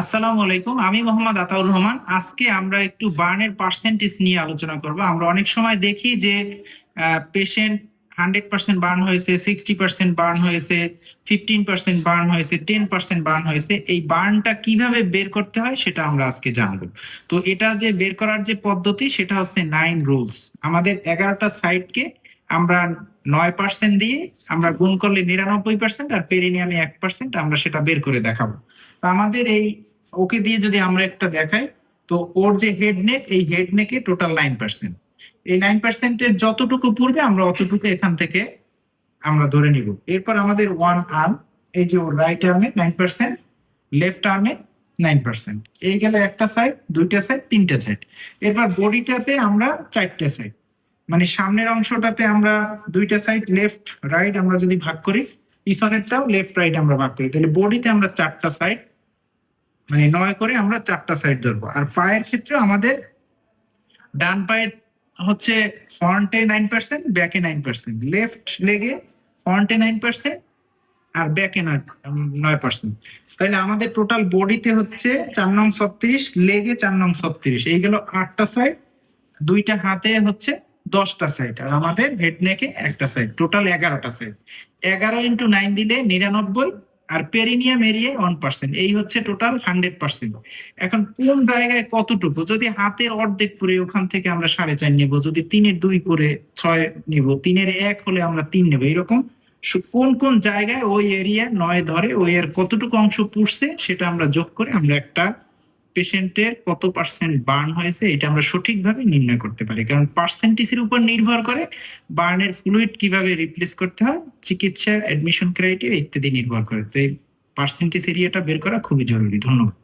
আসসালামু আলাইকুম, আমি মোহাম্মদ আতাউর রহমান। আজকে আমরা একটু বার্নের পার্সেন্টেজ নিয়ে আলোচনা করব। আমরা অনেক সময় দেখি যে পেশেন্ট হান্ড্রেড পার্সেন্ট বার্ন হয়েছে সিক্সটি পার্সেন্ট বার্ন হয়েছে ফিফটিন পার্সেন্ট বার্ন হয়েছে টেন পার্সেন্ট বার্ন হয়েছে। এই বার্নটা কীভাবে বের করতে হয় সেটা আমরা আজকে জানব। তো এটা যে বের করার যে পদ্ধতি, সেটা হচ্ছে নাইন রুলস আমাদের এগারোটা সাইটকে আমরা নয় পার্সেন্ট দিয়ে আমরা গুণ করলে নিরানব্বই পার্সেন্ট আর পেরিনিয়ামে এক পার্সেন্ট আমরা সেটা বের করে দেখাবো। আমাদের এই ওকে দিয়ে যদি আমরা একটা দেখাই, তো ওর যে হেড নেক এই হেড নেকে টোটাল নাইন পার্সেন্ট এই নাইন পার্সেন্টের যতটুকু পূর্বে আমরা অতটুকু এখান থেকে আমরা ধরে নিব। এরপর আমাদের ওয়ান আর্ম এই যে ওর রাইট আর্মে নাইন পার্সেন্ট লেফট আর্মে নাইন পার্সেন্ট এই গেলে একটা সাইড দুইটা সাইড তিনটা সাইড এরপর বডিটাতে আমরা চারটে সাইড মানে সামনের অংশটাতে আমরা দুইটা সাইড লেফট রাইট আমরা যদি ভাগ করি, পিছনেরটাও লেফট রাইট আমরা ভাগ করি। তাহলে বডিতে আমরা চারটা সাইড মানে নয় করে আমরা চারটা সাইড ধরবো। আর পায়ের ক্ষেত্রে আমাদের ডান পায়ে হচ্ছে ফ্রন্টে নাইন পার্সেন্ট ব্যাকে নাইন পার্সেন্ট লেফট লেগে ফ্রন্টে নাইন পার্সেন্ট আর ব্যাকে নয় পার্সেন্ট তাহলে আমাদের টোটাল বডিতে হচ্ছে চার নং ছত্রিশ লেগে চার নং ছত্রিশ। এই গেল আটটা সাইড দুইটা হাতে হচ্ছে দশটা সাইড আর আমাদের হেড নেকে একটা সাইড টোটাল এগারোটা সাইড এগারো ইন্টু নাইন দিলে নিরানব্বই, আর পেরিনিয়াম এরিয়া ওয়ান পার্সেন্ট এই হচ্ছে টোটাল হান্ড্রেড পার্সেন্ট এখন কোন জায়গায় কতটুকু? যদি হাতের অর্ধেক করে ওখান থেকে আমরা সাড়ে চার নেব, যদি তিনের দুই করে ছয় নিব, তিনের এক হলে আমরা তিন নেব, এরকম? কোন কোন জায়গায় ওই এরিয়া নয় ধরে ওই এর কতটুকু অংশ পুড়ছে সেটা আমরা যোগ করে আমরা একটা পেশেন্টের কত পার্সেন্ট বার্ন হয়েছে, এটা আমরা সঠিকভাবে নির্ণয় করতে পারি। কারণ পার্সেন্টেজের উপর নির্ভর করে বার্নের ফ্লুইড কীভাবে রিপ্লেস করতে হয়, চিকিৎসা, অ্যাডমিশন ক্রাইটেরিয়া ইত্যাদি নির্ভর করে। তো এই পার্সেন্টেজ এরিয়াটা বের করা খুবই জরুরি। ধন্যবাদ।